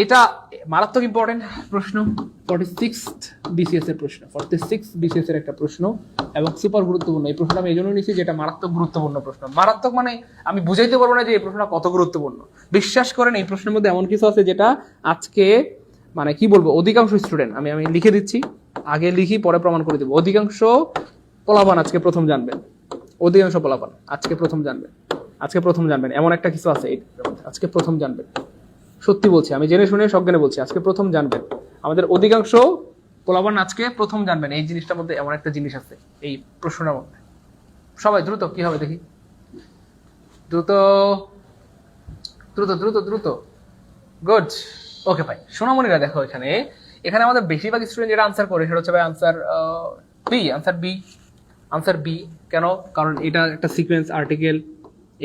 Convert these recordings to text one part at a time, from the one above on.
এটা মারাত্মক ইম্পর্টেন্ট প্রশ্ন। ফর্টি সিক্স বিসিএস এর প্রশ্ন। ফর্টি সিক্স বিসিএস এর একটা প্রশ্ন এবং সুপার গুরুত্বপূর্ণ। এই প্রশ্নটা আমি এই জন্য নিয়েছি যেটা মারাত্মক গুরুত্বপূর্ণ প্রশ্ন। মারাত্মক মানে আমি বুঝাইতে পারব না যে এই প্রশ্নটা কত গুরুত্বপূর্ণ। বিশ্বাস করেন, এই প্রশ্নের মধ্যে এমন কিছু আছে যেটা আজকে মানে কি বলব, অধিকাংশ স্টুডেন্ট আমি আমি লিখে দিচ্ছি, আগে লিখি, পরে প্রমাণ করে দেবো। অধিকাংশ পোলাপান আজকে প্রথম জানবেন। অধিকাংশ পোলাপান আজকে প্রথম জানবেন। আজকে প্রথম জানবেন। এমন একটা কিছু আছে আজকে প্রথম জানবেন। সত্যি বলছি, আমি জেনে শুনে সজ্ঞানে বলছি, আজকে প্রথম জানবেন। আমাদের অধিকাংশ পোলাবান আজকে প্রথম জানবেন, এই জিনিসটার মধ্যে এমন একটা জিনিস আছে, এই প্রশ্নটার মধ্যে। সবাই, দ্রুত, কি হবে দেখি? দ্রুত দ্রুত দ্রুত দ্রুত। গুড ওকে ভাই সোনামণিরা, দেখো এখানে। এখানে আমাদের বেশিরভাগ স্টুডেন্ট যেটা আনসার করে, সেটা হচ্ছে ভাই answer B answer B answer B কেন? কারণ এটা একটা সিকোয়েন্স আর্টিকেল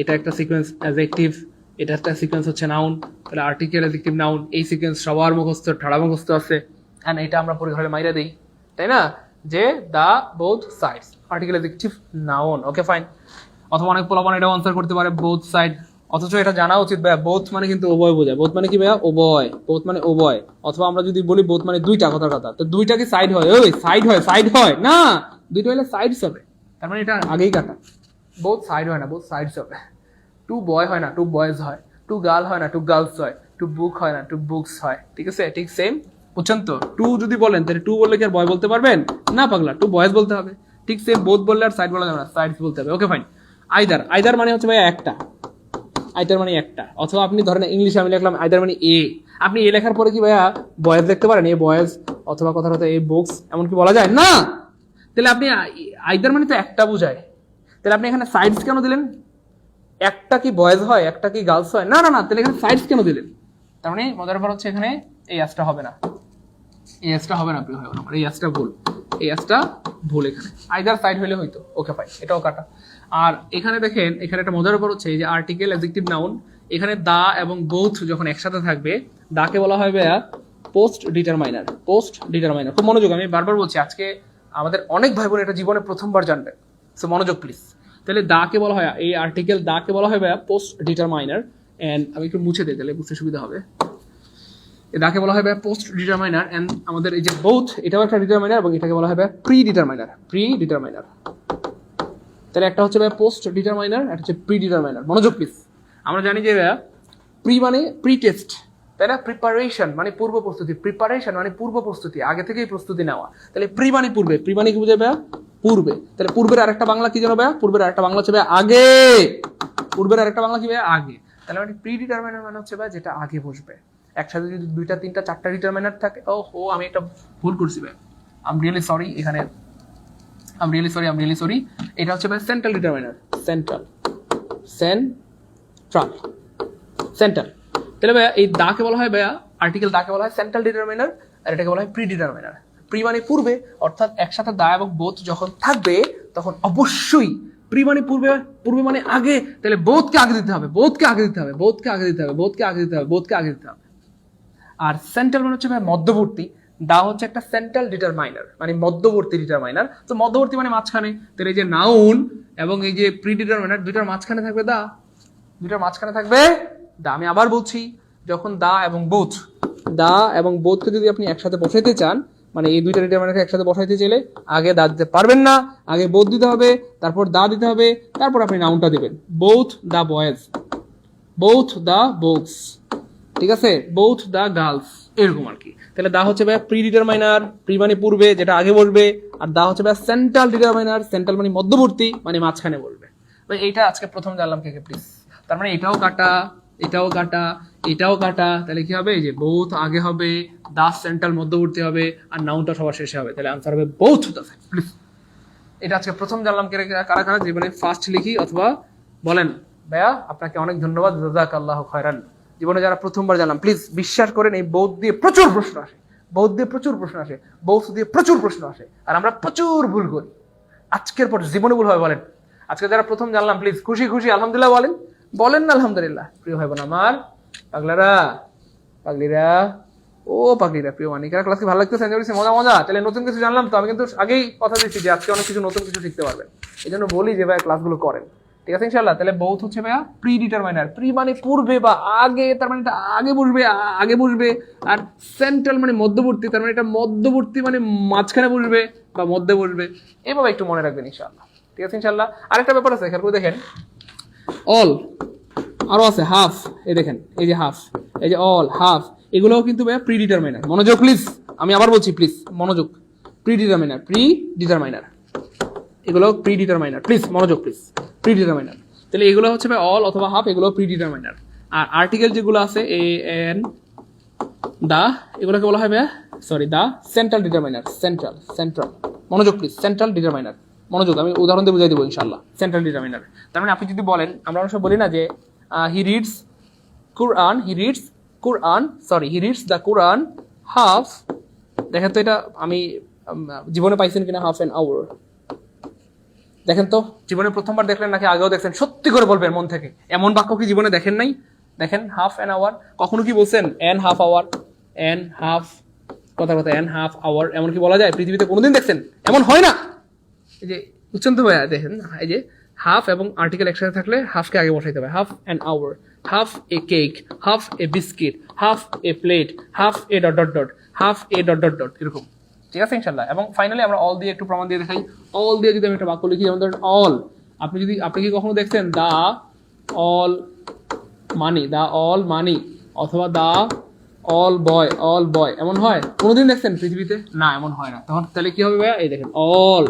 এটা একটা সিকোয়েন্স অ্যাজেক্টিভ এটা একটা সিকোয়েন্স হচ্ছে নাউন তাহলে আর্টিকেল অ্যাজেক্টিভ নাউন এই সিকোয়েন্স সবার মুখস্থ, ঠাড়া মুখস্থ আছে। অ্যান্ড এটা আমরা পরে ঘরে মাইরা দিই, তাই না? যে the both sides article adjective noun okay fine অথবা অনেক পোলাপান এটাও আনসার করতে পারে বোথ সাইড অথচ এটা জানা উচিত ভাইয়া বোথ মানে কিন্তু উভয় বোঝায়। বোথ মানে কি ভাইয়া? উভয়। বোথ মানে উভয়। অথবা আমরা যদি বলি বোথ মানে দুইটা কথার কথা, তো দুইটা কি সাইড হয়? ওই সাইড হয় সাইড হয়, না! দুইটা হলে সাইডস হবে। তার মানে এটা আগেই কাটা বোথ সাইড হয় না বোথ সাইডস হবে। টু বয় হয় না, টু বয়েজ হয়। টু গার্ল হয় না, টু গার্লস হয়। টু বুক হয় না, টু বুকস হয়। ঠিক আছে? ঠিক সেম বুঝছেন তো? টু যদি বলেন, তাহলে টু বললে কি আর বয় বলতে পারবেন? না পাগলা, টু বয়েজ বলতে হবে। ঠিক সেম বোথ বললে আর সাইড বলা যাবে না সাইডস বলতে হবে। ওকে ফাইন আইদার আইদার মানে হচ্ছে ভাই একটা। আইদার মানে একটা। অথবা আপনি ধরেন ইংলিশে আমি লিখলাম আইদার মানে এ আপনি এ লেখার পরে কি ভাইয়া বয়েজ দেখতে পারেন? এ বয়েজ অথবা কথা কথা এ বুকস এমন কি বলা যায় না! তাহলে আপনি আইদার মানে তো একটা বোঝায়। তাহলে আপনি এখানে সাইডস কেন দিলেন? একটা কি বয়েজ হয়, একটা কি গার্লস হয়? না না না, তাহলে এখানে সাইডস কেন দিলেন? তার মানে মজার ব্যাপার হচ্ছে এখানে এই অ্যাসটা হবে না। এই অ্যাসটা হবে না, প্রিয় বোন আমার। এই অ্যাসটা ভুল। এই অ্যাসটা ভুল এখানে। আইদার সাইড হলে হয়তো ওকে ফাইন এটাও কাটা। আর এখানে দেখেন, এখানে একটা মজার ব্যাপার হচ্ছে এই যে আর্টিকেল অ্যাডজেক্টিভ নাউন এখানে দা এবং বোথ যখন একসাথে থাকবে, দাকে বলা হয় ভাইয়া পোস্ট ডিটারমাইনার পোস্ট ডিটারমাইনার খুব মনোযোগ, আমি বারবার বলছি, আজকে আমাদের অনেক ভাই বোন এটা জীবনে প্রথমবার জানবেন। সো মনোযোগ প্লিজ তাহলে দাকে বলা হয়, এই আর্টিকেল দাকে বলা হয় ভাইয়া পোস্ট ডিটারমাইনার এন্ড আমি একটু মুছে দিই তাহলে বুঝতে সুবিধা হবে। দাকে বলা হয় পোস্ট ডিটারমাইনার এন্ড আমাদের এই যে বোথ এটাও একটা ডিটারমাইনার এবং এটাকে বলা হয় প্রি ডিটারমাইনার প্রি ডিটারমাইনার তাহলে একটা হচ্ছে ভাইয়া পোস্ট ডিটারমাইনার একটা হচ্ছে প্রি ডিটারমাইনার মনোযোগ প্লিজ আমরা জানি যে প্রি মানে প্রি টেস্ট তাই না? প্রিপারেশন মানে পূর্ব প্রস্তুতি প্রিপারেশন মানে পূর্ব প্রস্তুতি, আগে থেকেই প্রস্তুতি নেওয়া। তাহলে প্রি মানে পূর্বে প্রি মানে কি বুঝে পূর্বে। তাহলে পূর্বের আরেকটা বাংলা কি জানো ভাইয়া? পূর্বের আরেকটা বাংলা হচ্ছে ভাইয়া আগে। পূর্বের আরেকটা বাংলা কি ভাইয়া? আগে। তাহলে মানে প্রি ডিটারমাইনার মানে হচ্ছে ভাইয়া যেটা আগে বসবে। একসাথে যদি দুইটা, তিনটা, চারটা ডিটারমাইনার থাকে ও হো আমি একটা ভুল করছি ভাই আম রিয়েলি সরি এখানে am really sorry am really sorry এটা হচ্ছে ভাই central determiner central central central তাহলে ভাইয়া এই দাকে বলা হয় ভাইয়া আর্টিকেল দাকে বলা হয় সেন্ট্রাল ডিটারমাইনার আর এটাকে বলা হয় প্রি ডিটারমাইনার প্রি মানে পূর্বে, অর্থাৎ একসাথে দা এবং বোধ যখন থাকবে, তখন অবশ্যই প্রি মানে পূর্বে পূর্বে মানে আগে, তাহলে বোধকে আগে দিতে হবে, বোধকে আগে দিতে হবে, বোধকে আগে দিতে হবে, বোধকে আগে দিতে হবে, বোধকে আগে দিতে হবে। আর সেন্ট্রাল মানে হচ্ছে মধ্যবর্তী, দা হচ্ছে একটা সেন্ট্রাল ডিটারমাইনার মানে মধ্যবর্তী ডিটারমাইনার তো মধ্যবর্তী মানে মাঝখানে, তাহলে এই যে নাউন এবং এই যে প্রি ডিটারমাইনার দুইটার মাঝখানে থাকবে দা। দুইটার মাঝখানে থাকবে দা। আমি আবার বলছি, যখন দা এবং বোথ দা এবং বোধকে যদি আপনি একসাথে বসাইতে চান মানে এই দুইটা ডিটারমাইনারকে একসাথে বসাইতে চাইলে আগে দা দিতে পারবেন না, আগে বোধ দিতে হবে, তারপর দা দিতে হবে, তারপর আপনি নাউনটা দিবেন। Both the boys both the both ঠিক আছে? বোথ দা গার্লস এরকম আর কি। তাহলে দা হচ্ছে ভাই প্রি ডিটারমাইনার প্রি মানে পূর্বে, যেটা আগে বলবে, আর দা হচ্ছে ভাই সেন্ট্রাল ডিটারমাইনার সেন্ট্রাল মানে মধ্যবর্তী মানে মাঝখানে বলবে। ভাই এইটা আজকে প্রথম জানলাম কে প্লিজ তার মানে এটাও কাটা এটাও কাটা এটাও কাটা, তাহলে কি হবে? এই যে বোথ আগে হবে দা সেন্ট্রাল মধ্যবর্তী হবে আর নাউনটা সবার শেষে হবে। তাহলে আনসার হবে বোথ দা প্লিজ এটা আজকে প্রথম জানলাম কারা কারা জীবনে ফার্স্ট লিখি অথবা বলেন। ভাইয়া, আপনাকে অনেক ধন্যবাদ। জাজাক আল্লাহ খয়রান। জীবনে যারা প্রথমবার জানলাম প্লিজ বিশ্বাস করেন, এই বৌদ্ধ দিয়ে প্রচুর প্রশ্ন আসে। বৌদ্ধ দিয়ে প্রচুর প্রশ্ন আসে। বৌদ্ধ দিয়ে প্রচুর প্রশ্ন আসে। আর আমরা প্রচুর ভুল করি। আজকের পর জীবনে ভুল হবে বলেন। আজকে যারা প্রথম জানলাম প্লিজ খুশি খুশি, আলহামদুলিল্লাহ বলেন। বলেন না, আলহামদুলিল্লাহ। প্রিয় ভাই বোন আমার, পাগলারা, পাগলিরা ও পাগলিরা প্রিয় মানিকারা ক্লাসকে ভালো লাগতেছে? এনজয় করছি মজা মজা। তাহলে নতুন কিছু জানলাম তো, আমি কিন্তু আগেই কথা দিচ্ছি যে আজকে অনেক কিছু নতুন কিছু শিখতে পারবেন। এই জন্য বলি যে ভাই ক্লাসগুলো করেন। ঠিক আছে ইনশাল্লাহ তাহলে বহুত হচ্ছে ভাইয়া প্রি ডিটারমাইনার প্রি মানে পূর্বে বা আগে, তার মানে এটা আগে বসবে আগে বসবে আর সেন্ট্রাল মানে মধ্যবর্তী, তার মানে এটা মধ্যবর্তী মানে মাঝখানে বসবে বা মধ্যে বসবে এভাবে একটু মনে রাখবেন ইনশাল্লাহ ঠিক আছে ইনশাল্লাহ আরেকটা ব্যাপার আছে, খেয়াল করে দেখেন। অল আরও আছে হাফ এই দেখেন, এই যে হাফ এই যে অল হাফ এগুলোও কিন্তু ভাইয়া প্রি ডিটারমাইনার মনোযোগ প্লিজ আমি আবার বলছি প্লিজ মনোযোগ। প্রি ডিটারমাইনার প্রি ডিটারমাইনার এগুলো প্রি ডিটারমাইনার প্লিজ মনোযোগ প্লিজ প্রি ডিটারমাইনার তাহলে এগুলো হচ্ছে ভাই অল অথবা হাফ এগুলো প্রি ডিটারমাইনার আর আর্টিকেল যেগুলো আছে এ এন দা, এগুলোকে বলা হয় ভাইয়া sorry the central determiner central central মনোযোগ প্লিজ সেন্ট্রাল ডিটারমাইনার মনোযোগ, আমি উদাহরণ দিয়ে বুঝাই দেবো ইনশাল্লাহ সেন্ট্রাল ডিটারমাইনার তার মানে আপনি যদি বলেন, আমরা অনেক বলি না যে he reads Quran he reads Quran sorry he reads the Quran half দেখেন তো এটা আমি জীবনে পাইছেন কিনা হাফ অ্যান আওয়ার দেখেন তো, জীবনে প্রথমবার দেখলেন নাকি আগেও দেখছেন? সত্যি করে বলবেন মন থেকে। এমন বাক্য কি জীবনে দেখেন নাই? দেখেন হাফ অ্যান আওয়ার কখনো কি বলছেন an half hour an half কথা কথা এন হাফ আওয়ার এমন কি বলা যায়? পৃথিবীতে কোনোদিন দেখছেন? এমন হয় না। এই যে বুঝছেন তো ভাইয়া দেখেন, এই যে হাফ এবং আর্টিকেল একসাথে থাকলে হাফকে আগে বসাইতে হবে। Half an hour half a cake half a biscuit half a plate half a dot dot dot half a dot dot dot এরকম। ঠিক আছে ইনশাল্লাহ এবং ফাইনালি আমরা অল দিয়ে একটু প্রমাণ দিয়ে দেখাই। অল দিয়ে যদি আমি একটা বাক্য লিখি, যেমন ধরেন অল আপনি যদি, আপনি কি কখনো দেখছেন? দা অল মানি, দা অল মানি, অথবা দা অল বয় অল বয়, এমন হয়? কোনোদিন দেখছেন পৃথিবীতে? না, এমন হয় না। তখন তাহলে কি হবে ভাইয়া? এই দেখেন অল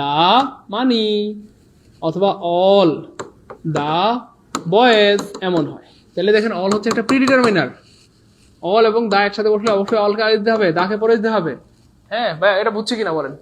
দা মানি অথবা অল দা বয়েজ এমন হয়। তাহলে দেখেন অল হচ্ছে একটা প্রিডিটারমিনার অল এবং দা একসাথে বসলে অবশ্যই অলকে আগে দিতে হবে দাকে পরে দিতে হবে। হ্যাঁ ভাই, এটা বুঝছে কিনা বলেন?